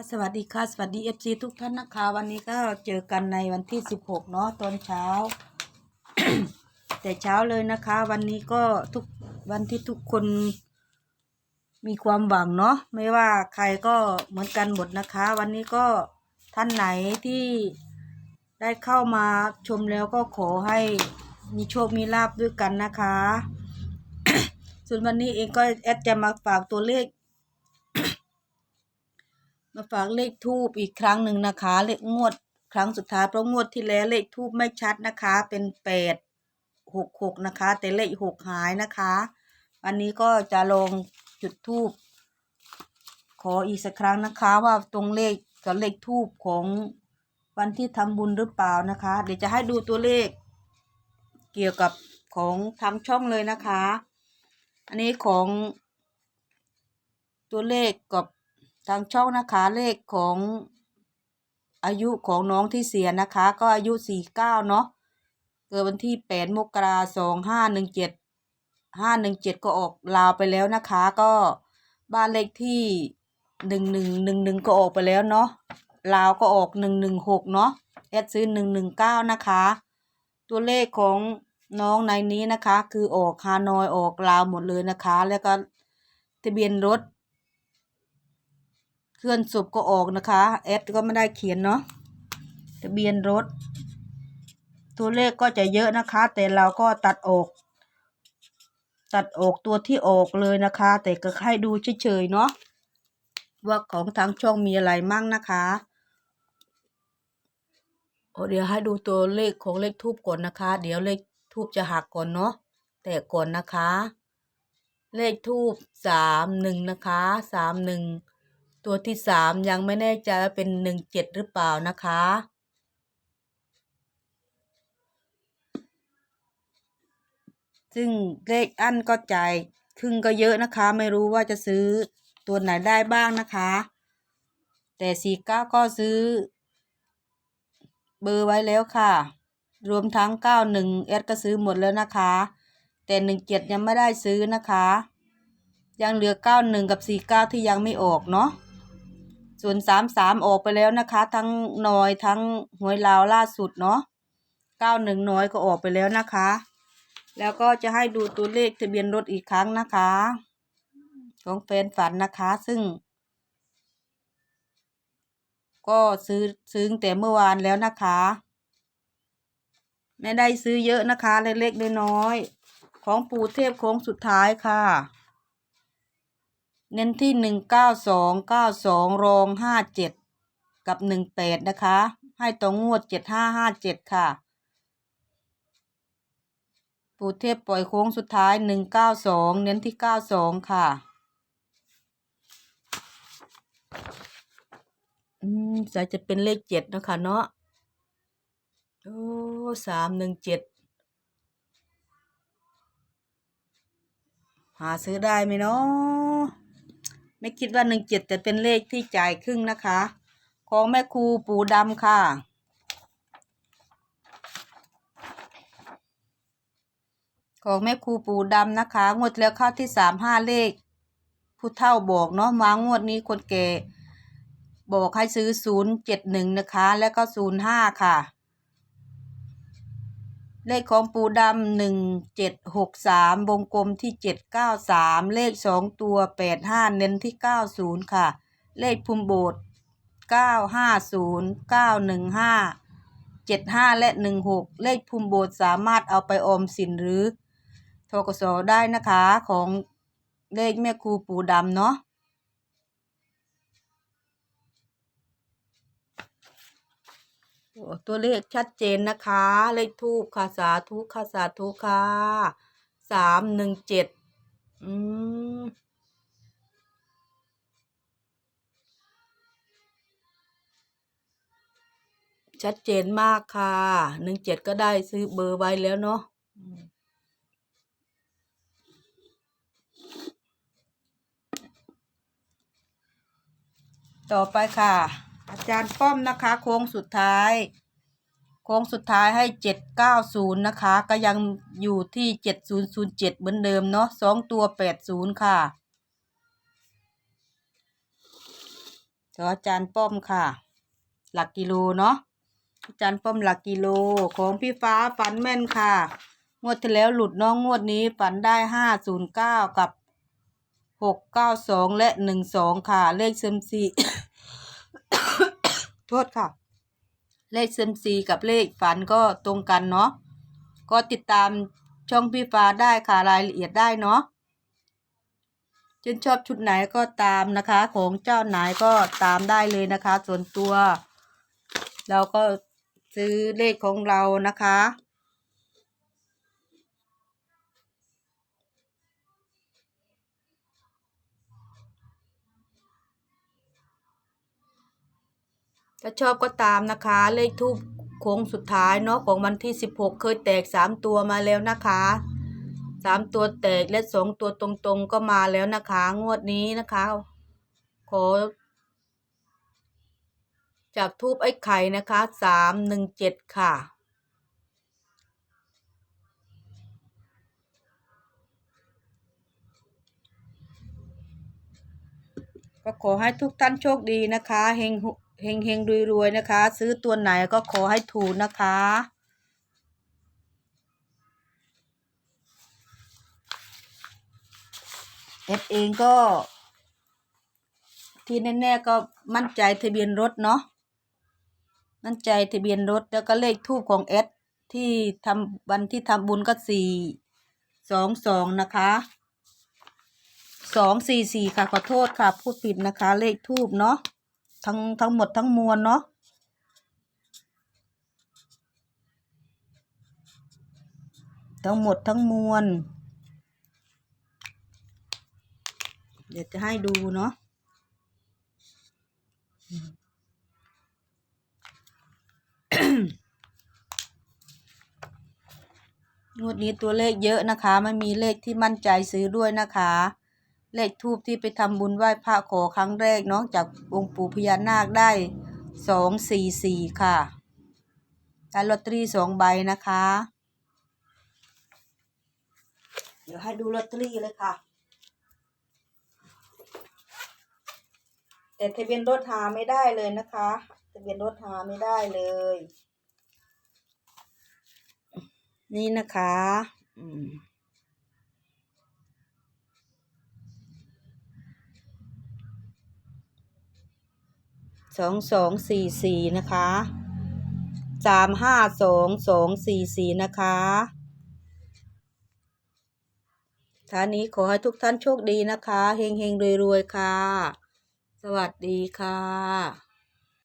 ค่ะสวัสดีค่ะสวัสดีเอฟซีทุกท่านนะคะ วันนี้ก็เจอกันในวันที่สิบหกเนาะตอนเช้า แต่เช้าเลยนะคะ วันนี้ก็ทุกวันที่ทุกคนมีความหวังเนาะไม่ว่าใครก็เหมือนกันหมดนะคะ วันนี้ก็ท่านไหนที่ได้เข้ามาชมแล้วก็ขอให้มีโชคมีลาบด้วยกันนะคะ ส่วนวันนี้เองก็แอดจะมาฝากตัวเลข มาฝากเลขทูบอีกครั้งหนึ่งนะคะ เลขงวดครั้งสุดท้ายเพราะงวดที่แล้วเลขทูบไม่ชัดนะคะ เป็นแปดหกหกนะคะ แต่เลขหกหายนะคะวันนี้ก็จะลงจุดทูบขออีกสักครั้งนะคะว่าตรงเลขกับเลขทูบของวันที่ทำบุญหรือเปล่านะคะ เดี๋ยวจะให้ดูตัวเลข เกี่ยวกับของทาช่องเลยนะคะ อันนี้ของตัวเลขกับ ทางช่องนะคะเลขของอายุของน้องที่เสียนะคะ ก็อายุสี่เก้าเนาะเกิดวันที่แปดมกราสองห้าหนึ่งเจ็ดห้าหนึ่งเจ็ดก็ออกลาวไปแล้วนะคะ ก็บ้านเลขที่หนึ่งหนึ่งหนึ่งหนึ่งก็ออกไปแล้วเนาะลาวก็ออกหนึ่งหนึ่งหกเนาะแอดซื้อหนึ่งหนึ่งเก้านะคะ ตัวเลขของน้องในนี้นะคะ คือออกฮานอยออกลาวหมดเลยนะคะ แล้วก็ทะเบียนรถ เคลื่อนศพก็ออกนะคะแอดก็ไม่ได้เขียนเนาะทะเบียนรถ ตัวเลขก็จะเยอะนะคะ แต่เราก็ตัดออก ตัดออกตัวที่ออกเลยนะคะ แต่ก็ให้ดูเฉยๆเนาะว่าของทางช่องมีอะไรมั่งนะคะโอเดี๋ยวให้ดูตัวเลขของเลขทูบก่อนนะคะ เดี๋ยวเลขทูบจะหักก่อนเนาะแต่ก่อนนะคะ เลขทูบสามหนึ่งนะคะสามหนึ่ง ตัวที่สามยังไม่แน่ใจว่าเป็นหนึ่งเจ็ดหรือเปล่านะคะ ซึ่งเลขอันก็ใจครึ่งก็เยอะนะคะ ไม่รู้ว่าจะซื้อตัวไหนได้บ้างนะคะ แต่สี่เก้าก็ซื้อ เบอร์ไว้แล้วค่ะ รวมทั้งเก้าหนึ่งแอดก็ซื้อหมดแล้วนะคะ แต่หนึ่งเจ็ดยังไม่ได้ซื้อนะคะยังเหลือเก้าหนึ่งกับสี่เก้าที่ยังไม่ออกเนาะ ส่วนสามสามออกไปแล้วนะคะ ทั้งนอยทั้งหวยลาวล่าสุดเนาะเก้าหนึ่งน้อยก็ออกไปแล้วนะคะ แล้วก็จะให้ดูตัวเลขทะเบียนรถอีกครั้งนะคะ ของแฟนฝันนะคะ ซึ่ง ก็ซื้อซื้อตั้งแต่เมื่อวานแล้วนะคะ ไม่ได้ซื้อเยอะนะคะ เล็กๆน้อยๆของปู่เทพโค้งสุดท้ายค่ะ เน้นที่หนึ่งเก้าสองเก้าสองรองห้าเจ็ดกับหนึ่งแปดนะคะ ให้ตรงงวดเจ็ดห้าห้าเจ็ดค่ะปู่เทพปล่อยโค้งสุดท้ายหนึ่งเก้าสองเน้นที่เก้าสองค่ะ อืมสายจะเป็นเลขเจ็ดนะคะเนาะโอ้สามหนึ่งเจ็ดหาซื้อได้ไหมเนาะ ไม่คิดว่าหนึ่งเจ็ดจะเป็นเลขที่จ่ายครึ่งนะคะ ของแม่ครูปูดำค่ะ ของแม่ครูปูดำนะคะ งวดแล้วเข้าที่สามห้าเลข ผู้เฒ่าบอกเนาะมางวดนี้คนแก่บอกให้ซื้อศูนย์เจ็ดหนึ่งนะคะ แล้วก็ศูนย์ห้าค่ะ เลขของปูดำหนึ่งเจ็ดหกสามวงกลมที่เจ็ดเก้าสามเลขสองตัวแปดห้าเน้นที่เก้าศูนย์ค่ะ เลขภูมิโบสเก้าห้าศูนย์เก้าหนึ่งห้าเจ็ดห้าและหนึ่งหกเลขภูมิโบสสามารถเอาไปออมสินหรือทกสได้นะคะของเลขแม่ครูปูดำเนาะ ตัวเลขชัดเจนนะคะ เลขทูปค่ะสาธุค่ะสาธุค่ะสามหนึ่งเจ็ดอืมชัดเจนมากค่ะ หนึ่งเจ็ดก็ได้ซื้อเบอร์ไว้แล้วเนาะต่อไปค่ะ อาจารย์ป้อมนะคะ โค้งสุดท้าย โค้งสุดท้ายให้เจ็ดเก้าศูนย์นะคะ ก็ยังอยู่ที่เจ็ดศูนย์ศูนย์เจ็ดเหมือนเดิมเนาะสองตัวแปดศูนย์ค่ะอาจารย์ป้อมค่ะ หลักกิโลเนาะอาจารย์ป้อมหลักกิโลของพี่ฟ้าฝันแม่นค่ะ งวดที่แล้วหลุดน้องงวดนี้ฝันได้ห้าศูนย์เก้ากับหกเก้าสองและหนึ่งสองค่ะ เลขเซมซี โทษค่ะ เลขเซมซีกับเลขฝันก็ตรงกันเนาะก็ติดตามช่องพี่ฟ้าได้ค่ะรายละเอียดได้เนาะชื่นชอบชุดไหนก็ตามนะคะ ของเจ้าไหนก็ตามได้เลยนะคะ ส่วนตัว เราก็ซื้อเลขของเรานะคะ ถ้าชอบก็ตามนะคะ เลขทูบโค้งสุดท้ายเนาะของวันที่สิบหกเคยแตกสามตัวมาแล้วนะคะสามตัวแตกและสองตัวตรงๆก็มาแล้วนะคะ งวดนี้นะคะ ขอ จากทูบไอ้ไข่นะคะสามหนึ่งเจ็ดค่ะก็ขอให้ทุกท่านโชคดีนะคะ เฮงหุ เฮงเฮงรวยรวยนะคะ ซื้อตัวไหนก็ขอให้ถูกนะคะ เอฟเองก็ ที่แน่ๆก็มั่นใจทะเบียนรถเนาะมั่นใจทะเบียนรถแล้วก็เลขทูปของเอสที่ทำวันที่ทำบุญก็สี่สองสองนะคะสองสี่สี่ค่ะขอโทษค่ะพูดผิดนะคะ เลขทูบเนาะ ทั้งทั้งหมดทั้งมวลเนาะทั้งหมดทั้งมวล เดี๋ยวจะให้ดูเนาะงวดนี้ตัวเลขเยอะนะคะไม่มีเลขที่มั่นใจซื้อด้วยนะคะ เลขทูบที่ไปทำบุญไหว้พระขอครั้งแรกเนาะจากองค์ปู่พญานาคได้สองสี่สี่ค่ะได้ลอตเตอรี่สองใบนะคะ เดี๋ยวให้ดูลอตเตอรี่เลยค่ะ แต่ทะเบียนรถหาไม่ได้เลยนะคะ ทะเบียนรถหาไม่ได้เลย นี่นะคะ อืม สองสองสี่สี่นะคะสามห้าสองสองสี่สี่นะคะท่านี้ขอให้ทุกท่านโชคดีนะคะ เฮงเฮงรวยรวยค่ะ สวัสดีค่ะ